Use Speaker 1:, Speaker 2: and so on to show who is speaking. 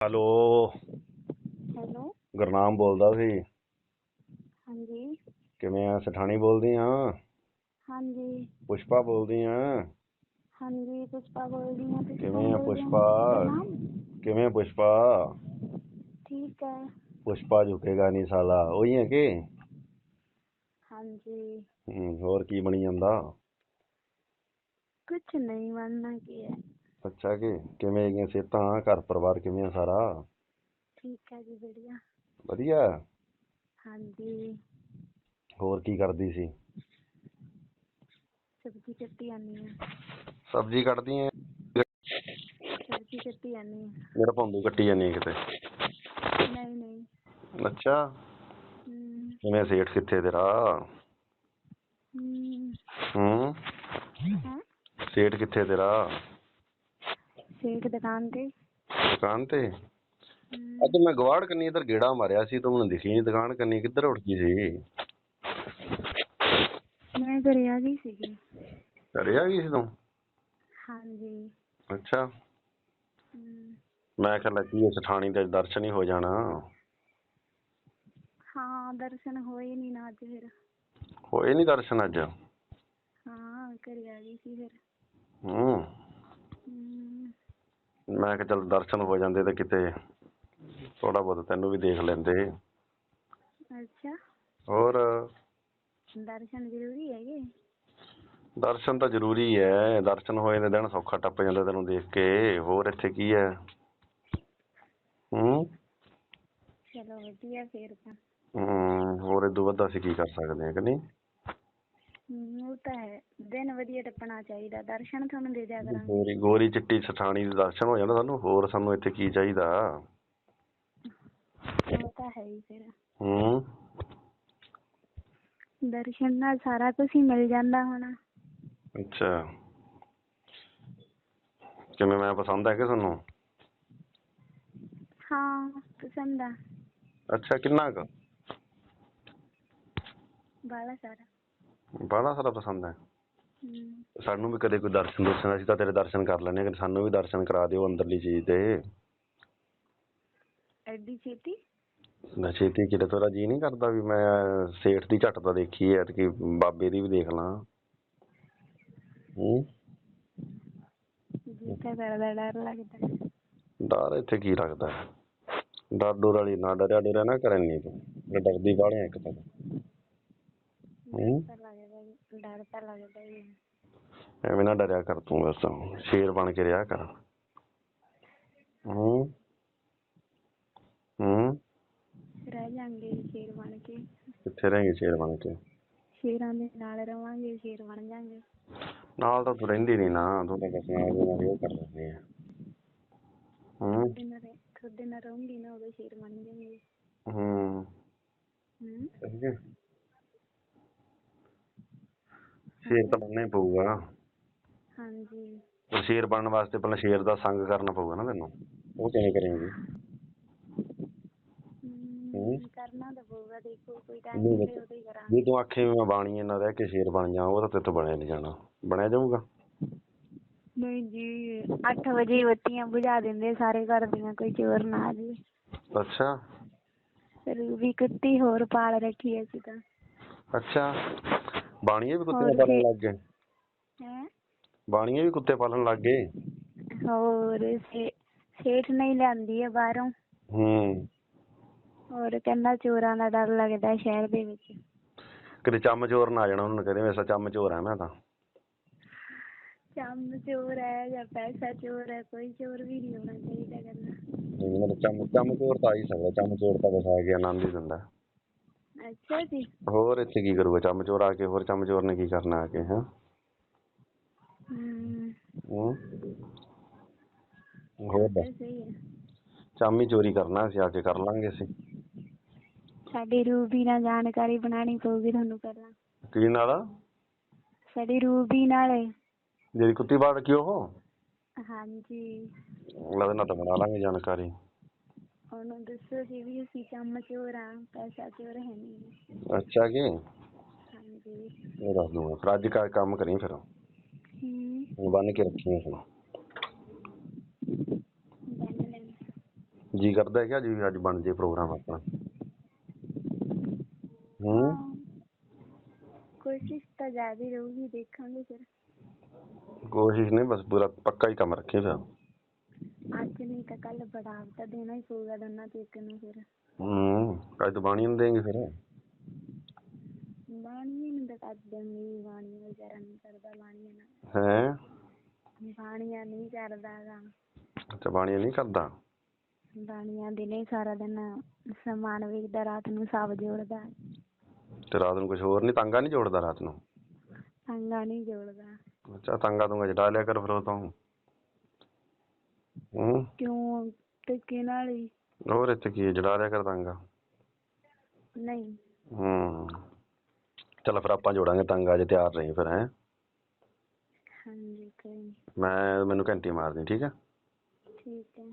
Speaker 1: Hello.
Speaker 2: Hello.
Speaker 1: Gurnam ਬੋਲਦਾ ਸੀ।
Speaker 2: ਹਾਂਜੀ।
Speaker 1: ਕਿਵੇਂ ਆ? ਸਠਾਣੀ ਬੋਲਦੀ ਆ?
Speaker 2: ਹਾਂਜੀ।
Speaker 1: ਪੁਸ਼ਪਾ ਬੋਲਦੀ ਆ?
Speaker 2: ਹਾਂਜੀ ਪੁਸ਼ਪਾ ਬੋਲਦੀ ਹਾਂ ਤੁਸੀਂ
Speaker 1: ਕਿਵੇਂ
Speaker 2: ਕੌਣ
Speaker 1: ਆ
Speaker 2: ਬੋਲ ਰਹੇ ਹੋ?
Speaker 1: ਪੁਸ਼ਪਾ? ਕਿਵੇਂ ਆ ਪੁਸ਼ਪਾ?
Speaker 2: ਠੀਕ ਹੈ
Speaker 1: ਪੁਸ਼ਪਾ ਝੁਕੇਗਾ ਨਹੀਂ ਸਾਲਾ। ਉਹੀ ਹੈ ਕਿ?
Speaker 2: ਹਾਂਜੀ।
Speaker 1: ਹੋਰ ਕੀ ਬਣੀ ਜਾਂਦਾ?
Speaker 2: ਕੁਛ ਨਹੀਂ ਬਣਨਾ ਕੀ ਹੈ
Speaker 1: ਅੱਛਾ ਜੀ ਕਿਵੇਂ ਹੈਗੀਆਂ ਸਿਹਤਾਂ? ਘਰ ਪਰਿਵਾਰ ਕਿਵੇਂ ਆ ਸਾਰਾ?
Speaker 2: ਠੀਕ ਹੈ ਜੀ ਵਧੀਆ।
Speaker 1: ਵਧੀਆ?
Speaker 2: ਹਾਂਜੀ।
Speaker 1: ਹੋਰ ਕੀ ਕਰਦੀ ਸੀ?
Speaker 2: ਸਬਜ਼ੀ ਕੱਟੀ ਆਨੀ ਆ।
Speaker 1: ਸਬਜ਼ੀ ਕੱਟਦੀ ਐ
Speaker 2: ਸਬਜ਼ੀ ਕੱਟੀ ਆਨੀ ਆ।
Speaker 1: ਮੇਰਾ ਭੌਂਦੂ ਕੱਟੀ ਜਾਨੀ ਕਿਤੇ?
Speaker 2: ਨਹੀਂ ਨਹੀਂ।
Speaker 1: ਅੱਛਾ।
Speaker 2: ਹਮ,
Speaker 1: ਕਿਵੇਂ ਸੇਠ ਕਿੱਥੇ ਤੇਰਾ?
Speaker 2: ਹਮ,
Speaker 1: ਹੂੰ।
Speaker 2: ਹੈਂ?
Speaker 1: ਸੇਠ ਕਿੱਥੇ ਤੇਰਾ?
Speaker 2: ਸੇਠ ਦੁਕਾਨ ਤੇ।
Speaker 1: ਦੁਕਾਨ ਤੇ? ਅੱਜ ਮੈਂ ਗਵਾੜ ਕੰਨੀ ਇੱਧਰ ਗੇੜਾ ਮਾਰਿਆ ਸੀ ਤੂੰ ਮੈਨੂੰ ਦਿਖੀ ਨਹੀਂ ਦੁਕਾਨ ਕੰਨੀ ਕਿੱਧਰ ਉੱਠ ਗਈ ਸੀ?
Speaker 2: ਮੈਂ ਘਰੇ ਆ ਗਈ ਸੀਗੀ।
Speaker 1: ਘਰੇ ਆ ਗਈ ਸੀ ਤੂੰ?
Speaker 2: ਹਾਂਜੀ।
Speaker 1: ਅੱਛਾ।
Speaker 2: ਹਮ,
Speaker 1: ਮੈਂ ਕਿਹਾ ਲੱਗੀ ਇਸ ਠਾਣੀ ਦੇ ਦਰਸ਼ਨ ਹੀ ਹੋ ਜਾਣਾ।
Speaker 2: ਹਾਂ ਦਰਸ਼ਨ ਹੋਏ ਨਹੀਂ ਨਾ ਅੱਜ ਫਿਰ।
Speaker 1: ਹੋਏ ਨਹੀਂ ਦਰਸ਼ਨ ਅੱਜ?
Speaker 2: ਹਾਂ ਘਰੇ ਆ ਗਈ ਸੀ ਫਿਰ।
Speaker 1: ਹੂੰ। ਮੈਂ ਕਿਹਾ ਚਲ ਦਰਸ਼ਨ ਹੋ ਜਾਂਦੇ ਤੇ ਕਿਤੇ ਥੋੜਾ ਬਹੁਤ ਤੈਨੂੰ ਵੀ ਦੇਖ ਲੈਂਦੇ।
Speaker 2: ਅੱਛਾ।
Speaker 1: ਹੋਰ?
Speaker 2: ਦਰਸ਼ਨ ਜ਼ਰੂਰੀ ਹੈਗੇ?
Speaker 1: ਦਰਸ਼ਨ ਤਾਂ ਜ਼ਰੂਰੀ ਹੈ ਦਰਸ਼ਨ ਹੋਏ ਦੇ ਦਿਨ ਸੌਖਾ ਟੱਪ ਜਾਂਦਾ ਤੈਨੂੰ ਦੇਖ ਕੇ। ਹੋਰ ਇੱਥੇ ਕੀ ਹੈ ਹੂੰ?
Speaker 2: ਚਲੋ ਵਧੀਆ ਫੇਰ ਤਾਂ।
Speaker 1: ਹੂੰ ਹੋਰ ਇਦੋਂ ਵੱਧ ਅਸੀਂ ਕੀ ਕਰ ਸਕਦੇ ਹਾਂ ਕਿ ਨਹੀਂ?
Speaker 2: ਉਹ ਤਾਂ ਹੈ। ਦਿਨ ਵਧੀਆ ਟੱਪਣਾ ਚਾਹੀਦਾ। ਦਰਸ਼ਨ ਤੁਹਾਨੂੰ ਦੇ ਦਿਆ ਕਰਾਂਗੇ।
Speaker 1: ਗੋਰੀ ਗੋਰੀ ਚਿੱਟੀ ਸਠਾਣੀ ਦੇ ਦਰਸ਼ਨ ਹੋ ਜਾਣ ਸਾਨੂੰ। ਹੋਰ ਸਾਨੂੰ ਇੱਥੇ ਕੀ ਚਾਹੀਦਾ?
Speaker 2: ਉਹ ਤਾਂ ਹੈ ਹੀ ਫਿਰ।
Speaker 1: ਹੂੰ
Speaker 2: ਦਰਸ਼ਨ ਨਾਲ ਸਾਰਾ ਕੁਝ ਹੀ ਮਿਲ ਜਾਂਦਾ ਹੋਣਾ।
Speaker 1: ਅੱਛਾ। ਕਿਵੇਂ ਮੈਂ ਪਸੰਦ ਹੈ ਕਿ ਤੁਹਾਨੂੰ?
Speaker 2: ਹਾਂ ਪਸੰਦ ਆ।
Speaker 1: ਅੱਛਾ ਕਿੰਨਾ ਕੁ?
Speaker 2: ਬਾਲਾ ਸਾਰਾ
Speaker 1: ਬੜਾ ਸਾਰਾ ਪਸੰਦ ਹੈ। ਸਾਨੂੰ ਵੀ ਕਦੇ ਕੋਈ ਦਰਸ਼ਨ ਦੁਰਸ਼ਨ ਅਸੀਂ ਤਾਂ ਤੇਰੇ ਦਰਸ਼ਨ ਕਰ ਲੈਣੇ ਕਿ ਸਾਨੂੰ ਵੀ ਦਰਸ਼ਨ ਕਰਾ ਦਿਓ ਅੰਦਰਲੀ ਚੀਜ਼ ਦੇ
Speaker 2: ਐਡੀ ਛੇਤੀ?
Speaker 1: ਨਾ ਛੇਤੀ ਕਿਤੇ ਤੇਰਾ ਜੀ ਨਹੀਂ ਕਰਦਾ ਵੀ ਮੈਂ ਸੇਠ ਦੀ ਝੱਟ ਤਾਂ ਦੇਖੀ ਐ ਕਿ ਬਾਬੇ ਦੀ ਵੀ ਦੇਖ ਲਾਂ। ਹੂੰ।
Speaker 2: ਡਰ ਲੱਗਦਾ।
Speaker 1: ਡਰ ਇੱਥੇ ਕੀ ਲੱਗਦਾ? ਡਰ ਡਰ ਵਾਲੀ ਨਾ ਡਰਿਆ ਡਰਿਆ ਨਾ ਕਰੇ ਨਹੀਂ ਤੂੰ। ਮੈਂ ਡਰਦੀ ਬਾਹਲੇ ਇੱਕ ਤਾਂ। ਹੂੰ।
Speaker 2: ਡਰ ਤਾਂ ਲੱਗਦਾ ਹੀ ਹੈ।
Speaker 1: ਐਵੇਂ ਨਾ ਡਰਿਆ ਕਰ ਤੂੰ ਬਸ ਸ਼ੇਰ ਬਣ ਕੇ ਰਿਹਾ ਕਰ। ਹੂੰ। ਹੂੰ।
Speaker 2: ਰਹਿ ਜਾਂਗੇ ਸ਼ੇਰ ਬਣ ਕੇ।
Speaker 1: ਕਿੱਥੇ ਰਹੇਂਗੇ ਸ਼ੇਰ ਬਣ ਕੇ?
Speaker 2: ਸ਼ੇਰਾਂ ਦੇ ਨਾਲ ਰਵਾਂਗੇ ਸ਼ੇਰ ਬਣ ਜਾਾਂਗੇ।
Speaker 1: ਨਾਲ ਤਾਂ ਤੂੰ ਰਹਿੰਦੀ ਨਹੀਂ ਨਾ ਤੂੰ ਤਾਂ ਬਸ ਨਾਲ ਦੀ ਨਾਲ ਹੀ ਉਹ ਕਰ ਲੈਂਦੀ ਆ। ਹੂੰ।
Speaker 2: ਤੁਹਾਡੇ ਨਾਲ ਰਹਿ- ਤੁਹਾਡੇ ਨਾਲ ਰਹੂੰਗੀ ਨਾ ਉਦੋਂ ਸ਼ੇਰ ਬਣ ਜਾਾਂਗੇ।
Speaker 1: ਹੂੰ।
Speaker 2: ਹਮ
Speaker 1: ਸਹੀ ਹੈ। ਸ਼ੇਰ ਤਾਂ ਬਣਨਾ ਹੀ ਪਊਗਾ।
Speaker 2: ਹਾਂਜੀ।
Speaker 1: ਪਰ ਸ਼ੇਰ ਬਣਨ ਵਾਸਤੇ ਪਹਿਲਾਂ ਸ਼ੇਰ ਦਾ ਸੰਗ ਕਰਨਾ ਪਊਗਾ ਨਾ ਤੈਨੂੰ। ਉਹ ਕਿਵੇਂ ਕਰੇਂਗੀ?
Speaker 2: ਹਮ,
Speaker 1: ਹੂੰ।
Speaker 2: ਕਰਨਾ ਤਾਂ ਪਊਗਾ ਦੇਖੋ ਕੋਈ ਟਾਈਮ
Speaker 1: ਨਹੀਂ,
Speaker 2: ਨਿਕਲੇ ਉਦੋਂ ਹੀ ਕਰਾਂਗੇ।
Speaker 1: ਜੇ ਤੂੰ ਆਖੇ ਵੀ ਮੈਂ ਬਾਣੀ ਇਹਨਾਂ ਰਹਿ ਕੇ ਸ਼ੇਰ ਬਣ ਜਾ ਉਹ ਤਾਂ ਤੇਰੇ ਤੋਂ ਬਣਿਆ ਨਹੀਂ ਜਾਣਾ। ਬਣਿਆ ਜਾਊਗਾ?
Speaker 2: ਨਹੀਂ ਜੀ 8 ਵਜੇ ਬੱਤੀਆਂ ਬੁਝਾ ਦਿੰਦੇ ਸਾਰੇ ਘਰ ਦੀਆਂ ਕੋਈ ਚੋਰ ਨਾ ਆ ਜਾਵੇ।
Speaker 1: ਅੱਛਾ।
Speaker 2: ਫਿਰ ਵੀ ਕੁੱਤੀ ਹੋਰ ਪਾਲ ਰੱਖੀ ਅਸੀਂ ਤਾਂ।
Speaker 1: ਅੱਛਾ। ਬਾਣੀਏ ਵੀ ਕੁੱਤੇ
Speaker 2: ਹੋਰ
Speaker 1: ਪਾਲਣ ਲੱਗ ਗਏ।
Speaker 2: ਹੈ?
Speaker 1: ਬਾਣੀਏ ਵੀ ਕੁੱਤੇ ਪਾਲਣ ਲੱਗ ਗਏ।
Speaker 2: ਹੋਰ ਸੇ- ਸੇਠ ਨਹੀਂ ਲਿਆਂਦੀ ਹੈ ਬਾਹਰੋਂ।
Speaker 1: ਹੂੰ।
Speaker 2: ਹੋਰ ਕਹਿੰਦਾ ਚੋਰਾਂ ਦਾ ਡਰ ਲੱਗਦਾ ਸ਼ਹਿਰ ਦੇ ਵਿੱਚ।
Speaker 1: ਕਿਤੇ ਚੰਮ ਚੋਰ ਨਾ ਆ ਜਾਣਾ ਉਹਨੂੰ ਕਹਿੰਦੇ ਵੈਸਾ ਚੰਮ ਚੋਰ ਆ ਮੈਂ ਤਾਂ।
Speaker 2: ਚੰਮ ਚੋਰ ਹੈ ਜਾਂ ਪੈਸਾ ਚੋਰ ਹੈ ਕੋਈ ਚੋਰ ਵੀ ਨਹੀਂ ਹੋਣਾ ਚਾਹੀਦਾ ਕਹਿੰਦਾ।
Speaker 1: ਨਹੀਂ, ਮਤਲਬ ਚੰਮ ਚੰਮ ਚੋਰ ਤਾਂ ਆ ਹੀ ਸਕਦਾ ਚੰਮ ਚੋਰ ਤਾਂ ਬਸ ਆ ਕੇ ਆਨੰਦ ਹੀ ਦਿੰਦਾ।
Speaker 2: ਅੱਛਾ ਜੀ।
Speaker 1: ਹੋਰ ਇੱਥੇ ਕੀ ਕਰੂਗਾ? ਚੰਮ ਚੋਰ ਆ ਕੇ ਹੋਰ ਚੰਮ ਚੋਰ ਨੇ ਕੀ ਕਰਨਾ ਆ ਕੇ ਹੈਂ? ਹੂੰ। ਹੋਰ ਦੱਸ।
Speaker 2: ਸਹੀ ਹੈ।
Speaker 1: ਚੰਮ ਚੋਰੀ ਕਰਨਾ ਅਸੀਂ ਆ ਕੇ ਕਰ ਲਾਂਗੇ ਅਸੀਂ।
Speaker 2: ਸਾਡੀ ਰੂਬੀ ਨਾਲ ਜਾਣਕਾਰੀ ਬਣਾਉਣੀ ਪਊਗੀ ਤੁਹਾਨੂੰ ਪਹਿਲਾਂ।
Speaker 1: ਕੀ ਨਾਲ?
Speaker 2: ਸਾਡੀ ਰੂਬੀ ਨਾਲ
Speaker 1: ਜਿਹੜੀ ਕੁੱਤੀ ਬਾੜ ਕੀ ਉਹ?
Speaker 2: ਹਾਂਜੀ।
Speaker 1: ਲੱਗਦਾ ਨਾ ਤਾਂ ਬਣਾ ਲਾਂਗੇ ਜਾਣਕਾਰੀ।
Speaker 2: ਉਹਨੂੰ ਦੱਸੋ ਜੀ ਵੀ ਅਸੀਂ ਚੰਮ ਚੋਰ ਆ ਪੈਸਾ ਚੋਰ ਹੈ ਨਹੀਂ
Speaker 1: ਅੱਛਾ ਕੀ
Speaker 2: ਹਾਂਜੀ
Speaker 1: ਇਹ ਦੱਸ ਦੂੰਗਾ ਫਿਰ ਅੱਜ ਕਾ ਕੰਮ ਕਰੀ ਫਿਰ
Speaker 2: ਹਮ
Speaker 1: ਬੰਨ ਕੇ ਰੱਖੀ
Speaker 2: ਬੰਨ ਲੈਣਾ
Speaker 1: ਜੀ ਕਰਦਾ ਹੈ ਕਿ ਅੱਜ ਵੀ ਅੱਜ ਬਣ ਜੇ ਪ੍ਰੋਗਰਾਮ ਆਪਣਾ ਹੂੰ
Speaker 2: ਹਾਂ। ਕੋਸ਼ਿਸ਼ ਤਾਂ ਹੀ ਰਹੂਗੀ ਦੇਖਾਂਗੇ ਫਿਰ
Speaker 1: ਕੋਸ਼ਿਸ਼ ਨਹੀਂ ਬਸ ਪੂਰਾ ਪੱਕਾ ਹੀ ਕੰਮ ਰੱਖੇ ਫਿਰ
Speaker 2: ਨਹੀਂ ਤਾਂ ਕੱਲ ਬੜਾ ਤਾਂ ਦੇਣਾ ਹੀ ਪਊਗਾ ਦੋਨਾਂ ਤੋਂ ਇੱਕ ਨੂੰ ਫਿਰ।
Speaker 1: ਹੂੰ ਅੱਜ ਤਾਂ ਬਾਣੀ ਨੂੰ ਦੇਂਗੇ ਫਿਰ?
Speaker 2: ਨੂੰ ਤਾਂ ਨਹੀਂ ਕਰਦਾ ਬਾਣੀਆ ਨਾਲ
Speaker 1: ਹੈ?
Speaker 2: ਬਾਣੀਆ ਨਹੀਂ ਕਰਦਾ ਗਾ।
Speaker 1: ਅੱਛਾ ਬਾਣੀ ਨਹੀਂ ਕਰਦਾ?
Speaker 2: ਬਾਣੀਆ ਦਿਨੇ ਸਾਰਾ ਦਿਨ ਸਮਾਨ ਵੇਚਦਾ ਰਾਤ ਨੂੰ ਸਭ ਜੋੜਦਾ।
Speaker 1: ਤੇ ਰਾਤ ਨੂੰ ਕੁਝ ਹੋਰ ਨਹੀਂ ਤਾਂਗਾ ਨਹੀਂ ਜੋੜਦਾ ਰਾਤ ਨੂੰ?
Speaker 2: ਅੰਗਾ ਨਹੀਂ ਜੋੜਦਾ।
Speaker 1: ਅੱਛਾ ਤਾਂਗਾ ਤੁੰਗਾ ਜਟਾ ਲਿਆ ਕਰ ਫਿਰ ਉਹ ਤਾਂ। ਹੂੰ।
Speaker 2: ਕਿਉਂ ਟਿੱਕੇ ਨਾਲ ਹੀ
Speaker 1: ਹੋਰ ਇੱਥੇ ਕੀ ਹੈ, ਜੜਾ ਲਿਆ ਕਰ ਤਾਂਗਾ?
Speaker 2: ਨਹੀਂ।
Speaker 1: ਹੂੰ। ਚਲ ਫਿਰ ਆਪਾਂ ਜੋੜਾਂਗੇ ਤਾਂਗਾ ਜੇ ਤਿਆਰ ਰਹੀ ਫਿਰ ਹੈ।
Speaker 2: ਹਾਂਜੀ ਕੋਈ ਨੀ,
Speaker 1: ਮੈਂ ਮੈਨੂੰ ਘੰਟੀ ਮਾਰਦੀ ਠੀਕ ਹੈ
Speaker 2: ਠੀਕ ਹੈ।